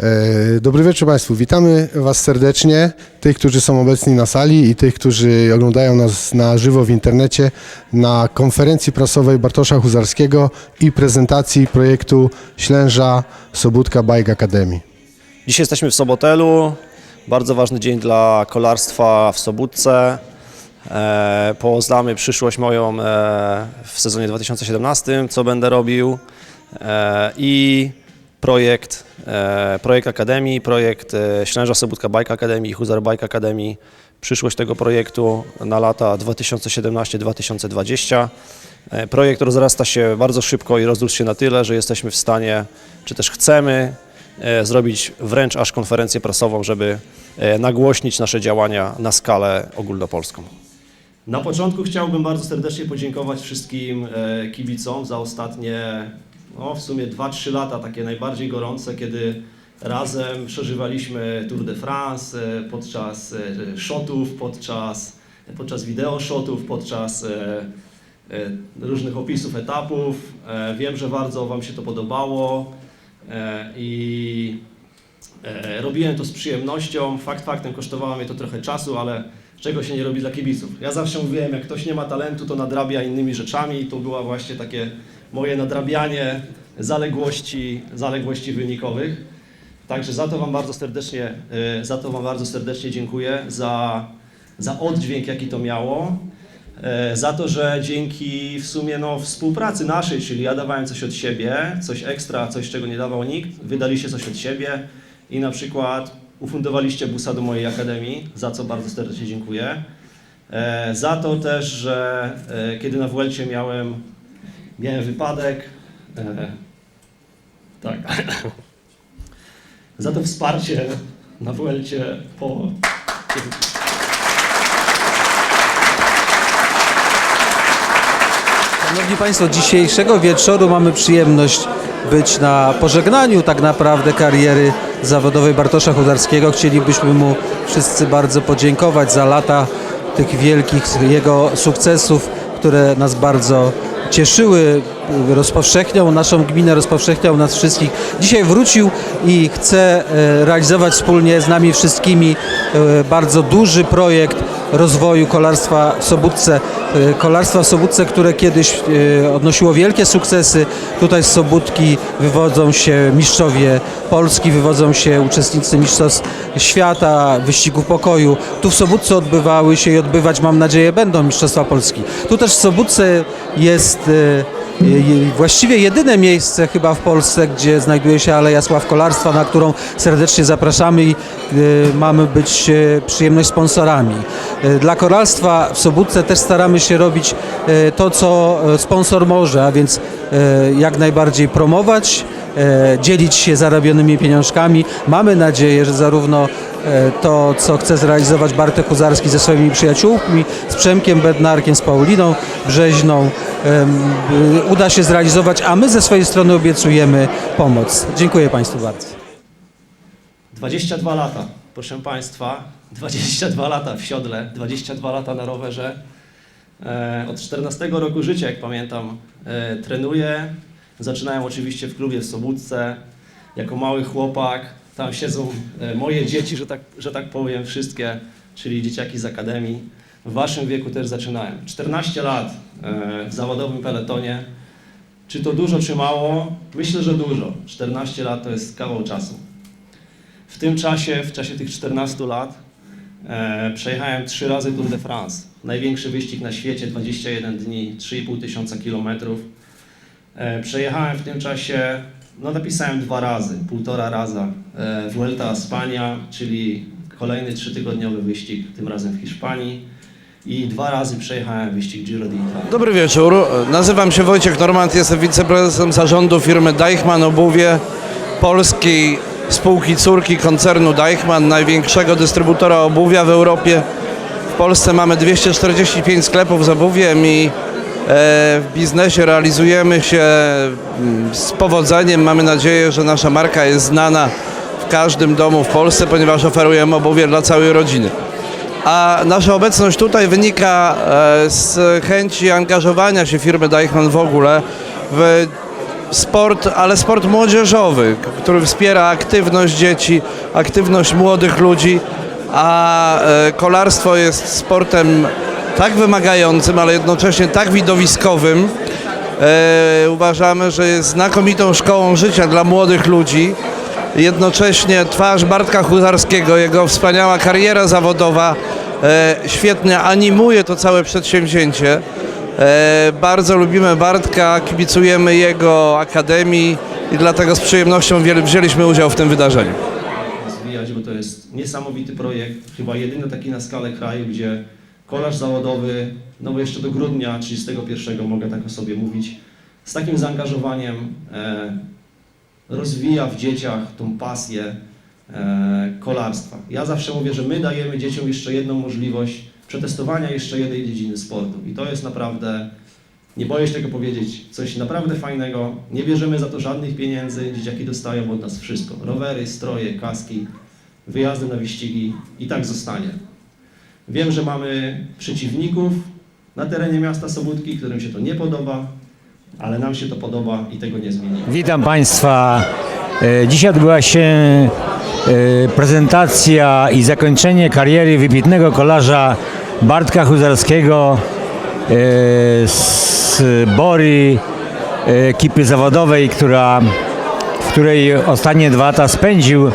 E, Dobry wieczór Państwu. Witamy Was serdecznie, tych, którzy są obecni na sali i tych, którzy oglądają nas na żywo w internecie na konferencji prasowej Bartosza Huzarskiego i prezentacji projektu Ślęża Sobótka Bike Academy. Dzisiaj jesteśmy w Sobotelu. Bardzo ważny dzień dla kolarstwa w Sobótce. E, poznamy przyszłość moją e, w sezonie 2017, co będę robił. I projekt, e, projekt Akademii, projekt e, Ślęża Sobótka Bike Academy i Huzar Bike Academy. Przyszłość tego projektu na lata 2017-2020. E, Projekt rozrasta się bardzo szybko i rozrósł się na tyle, że jesteśmy w stanie, czy też chcemy zrobić wręcz aż konferencję prasową, żeby nagłośnić nasze działania na skalę ogólnopolską. Na początku chciałbym bardzo serdecznie podziękować wszystkim kibicom za ostatnie, no w sumie 2-3 lata, takie najbardziej gorące, kiedy razem przeżywaliśmy Tour de France e, podczas e, shotów, podczas, podczas wideo shotów, podczas e, różnych opisów etapów. Wiem, że bardzo Wam się to podobało i robiłem to z przyjemnością. Fakt faktem kosztowało mnie to trochę czasu, ale czego się nie robi dla kibiców. Ja zawsze mówiłem, jak ktoś nie ma talentu, to nadrabia innymi rzeczami i to było właśnie takie moje nadrabianie zaległości, zaległości wynikowych. Także za to Wam bardzo serdecznie, e, za to Wam bardzo serdecznie dziękuję, za, za oddźwięk, jaki to miało. E, za to, że dzięki w sumie no, współpracy naszej, czyli ja dawałem coś od siebie, coś ekstra, coś czego nie dawał nikt, wydaliście coś od siebie i na przykład ufundowaliście busa do mojej akademii, za co bardzo serdecznie dziękuję. E, za to też, że kiedy na Vuelcie miałem, miałem wypadek, e, tak, za to wsparcie na Vuelcie po Szanowni Państwo, dzisiejszego wieczoru mamy przyjemność być na pożegnaniu tak naprawdę kariery zawodowej Bartosza Chudarskiego. Chcielibyśmy mu wszyscy bardzo podziękować za lata tych wielkich jego sukcesów, które nas bardzo cieszyły, rozpowszechniał naszą gminę, rozpowszechniał nas wszystkich. Dzisiaj wrócił i chce e, realizować wspólnie z nami wszystkimi e, bardzo duży projekt rozwoju kolarstwa w Sobótce. E, Kolarstwa w Sobótce, które kiedyś e, odnosiło wielkie sukcesy. Tutaj z Sobótki wywodzą się mistrzowie Polski, wywodzą się uczestnicy Mistrzostw Świata, wyścigów pokoju. Tu w Sobótce odbywały się i odbywać, mam nadzieję, będą Mistrzostwa Polski. Tu też w Sobótce jest je- właściwie jedyne miejsce chyba w Polsce, gdzie znajduje się Aleja Sław Kolarstwa, na którą serdecznie zapraszamy i y, mamy być y, przyjemność sponsorami. Y, Dla kolarstwa w Sobótce też staramy się robić y, to, co y, sponsor może, a więc jak najbardziej promować, dzielić się zarabionymi pieniążkami. Mamy nadzieję, że zarówno e, to, co chce zrealizować Bartek Huzarski ze swoimi przyjaciółmi, z Przemkiem Bednarkiem, z Pauliną Brzeźną, uda się zrealizować, a my ze swojej strony obiecujemy pomoc. Dziękuję Państwu bardzo. 22 lata, proszę Państwa, 22 lata w siodle, 22 lata na rowerze. E, Od 14 roku życia, jak pamiętam, e, trenuję. Zaczynałem oczywiście w klubie w Sobótce, jako mały chłopak. Tam siedzą e, moje dzieci, że tak, że tak powiem, wszystkie, czyli dzieciaki z akademii. W Waszym wieku też zaczynałem. 14 lat w zawodowym peletonie. Czy to dużo, czy mało? Myślę, że dużo. 14 lat to jest kawał czasu. W tym czasie, w czasie tych 14 lat, e, przejechałem trzy razy Tour de France. Największy wyścig na świecie, 21 dni, 3,5 tysiąca kilometrów. E, przejechałem w tym czasie, no napisałem dwa razy, półtora raza. E, Vuelta Spania, czyli kolejny trzytygodniowy wyścig, tym razem w Hiszpanii. I dwa razy przejechałem wyścig Giro d'Italia. Dobry wieczór. Nazywam się Wojciech Normand, jestem wiceprezesem zarządu firmy Deichmann Obuwie, polskiej spółki córki koncernu Deichmann, największego dystrybutora obuwia w Europie. W Polsce mamy 245 sklepów z obuwiem i e, w biznesie realizujemy się mm, z powodzeniem. Mamy nadzieję, że nasza marka jest znana w każdym domu w Polsce, ponieważ oferujemy obuwie dla całej rodziny. A nasza obecność tutaj wynika e, z chęci angażowania się firmy Deichmann w ogóle w sport, ale sport młodzieżowy, który wspiera aktywność dzieci, aktywność młodych ludzi, a e, kolarstwo jest sportem tak wymagającym, ale jednocześnie tak widowiskowym. E, uważamy, że jest znakomitą szkołą życia dla młodych ludzi. Jednocześnie twarz Bartka Huzarskiego, jego wspaniała kariera zawodowa e, świetnie animuje to całe przedsięwzięcie. E, bardzo lubimy Bartka, kibicujemy jego akademii i dlatego z przyjemnością wzięliśmy udział w tym wydarzeniu. rozwijać, bo to jest niesamowity projekt, chyba jedyny taki na skalę kraju, gdzie kolarz zawodowy, no bo jeszcze do grudnia 31 mogę tak o sobie mówić, z takim zaangażowaniem e, rozwija w dzieciach tą pasję e, kolarstwa. Ja zawsze mówię, że my dajemy dzieciom jeszcze jedną możliwość przetestowania jeszcze jednej dziedziny sportu i to jest naprawdę, nie boję się tego powiedzieć, coś naprawdę fajnego. Nie bierzemy za to żadnych pieniędzy, dzieciaki dostają od nas wszystko. Rowery, stroje, kaski, wyjazdy na wyścigi i tak zostanie. Wiem, że mamy przeciwników na terenie miasta Sobótki, którym się to nie podoba, ale nam się to podoba i tego nie zmienimy. Witam Państwa. E, Dzisiaj odbyła się e, prezentacja i zakończenie kariery wybitnego kolarza Bartka Huzarskiego e, z Bory, e, ekipy zawodowej, która, w której ostatnie dwa lata spędził,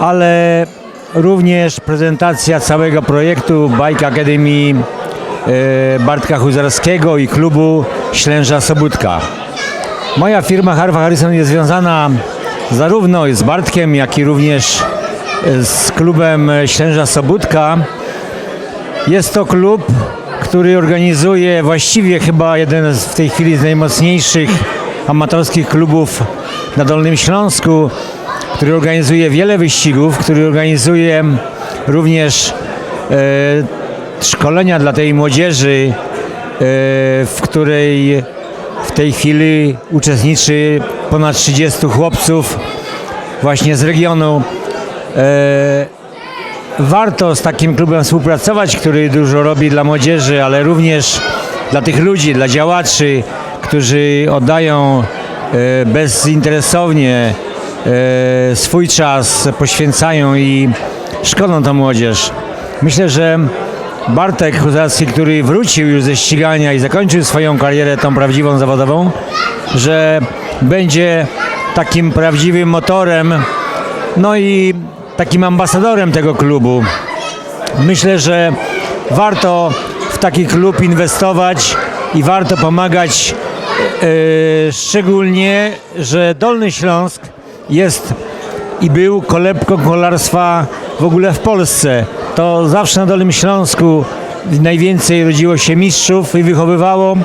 ale również prezentacja całego projektu Bike Academy e, Bartka Huzarskiego i klubu Ślęża Sobótka. Moja firma Harva Harrison jest związana zarówno z Bartkiem, jak i również z klubem Ślęża Sobótka. Jest to klub, który organizuje właściwie chyba jeden z w tej chwili z najmocniejszych amatorskich klubów na Dolnym Śląsku, który organizuje wiele wyścigów, który organizuje również e, szkolenia dla tej młodzieży, e, w której w tej chwili uczestniczy ponad 30 chłopców właśnie z regionu. E, warto z takim klubem współpracować, który dużo robi dla młodzieży, ale również dla tych ludzi, dla działaczy, którzy oddają e, bezinteresownie e, swój czas, poświęcają i szkolą tą młodzież. Myślę, że Bartek Huzarski, który wrócił już ze ścigania i zakończył swoją karierę tą prawdziwą zawodową, że będzie takim prawdziwym motorem, no i takim ambasadorem tego klubu. Myślę, że warto w taki klub inwestować i warto pomagać, e, szczególnie, że Dolny Śląsk jest i był kolebką kolarstwa w ogóle w Polsce. To zawsze na Dolnym Śląsku najwięcej rodziło się mistrzów i wychowywało.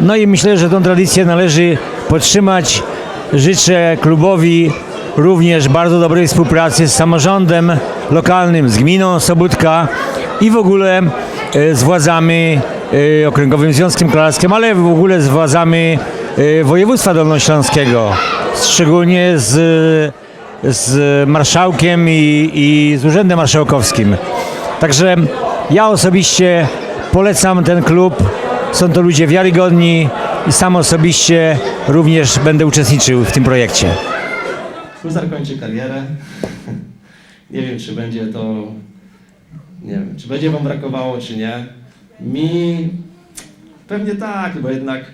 No i myślę, że tą tradycję należy podtrzymać. Życzę klubowi również bardzo dobrej współpracy z samorządem lokalnym, z gminą Sobótka i w ogóle e, z władzami e, Okręgowym Związkiem Kolarskim, ale w ogóle z władzami e, województwa dolnośląskiego, szczególnie z, z marszałkiem i, i z urzędem marszałkowskim. Także ja osobiście polecam ten klub. Są to ludzie wiarygodni i sam osobiście również będę uczestniczył w tym projekcie. Huzar kończy karierę. Nie wiem, czy będzie to. Nie wiem, czy będzie Wam brakowało, czy nie. Mi pewnie tak, bo jednak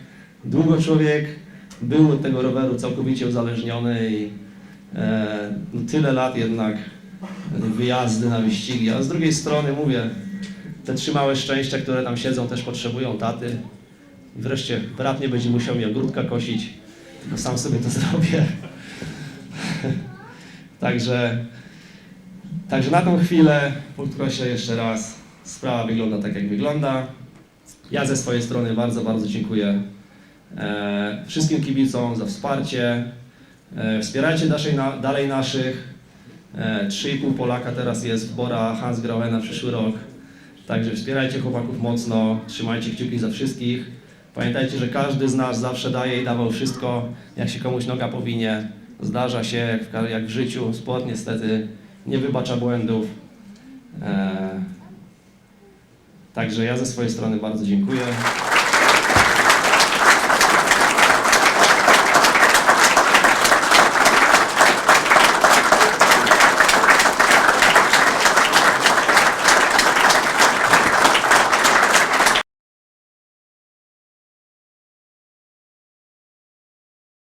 długo człowiek był od tego roweru całkowicie uzależniony i e, no tyle lat jednak wyjazdy na wyścigi. A z drugiej strony mówię, te trzy małe szczęścia, które tam siedzą, też potrzebują taty. Wreszcie brat nie będzie musiał mi ogródka kosić, tylko sam sobie to zrobię. Także, także na tą chwilę podkreślę jeszcze raz, sprawa wygląda tak jak wygląda. Ja ze swojej strony bardzo, bardzo dziękuję e, wszystkim kibicom za wsparcie. E, wspierajcie dalej, na, dalej naszych. E, 3,5 Polaka teraz jest w Bora Hans Graue na przyszły rok. Także wspierajcie chłopaków mocno, trzymajcie kciuki za wszystkich. Pamiętajcie, że każdy z nas zawsze daje i dawał wszystko, jak się komuś noga powinie. Zdarza się, jak w, jak w życiu, sport niestety nie wybacza błędów. E, także ja ze swojej strony bardzo dziękuję.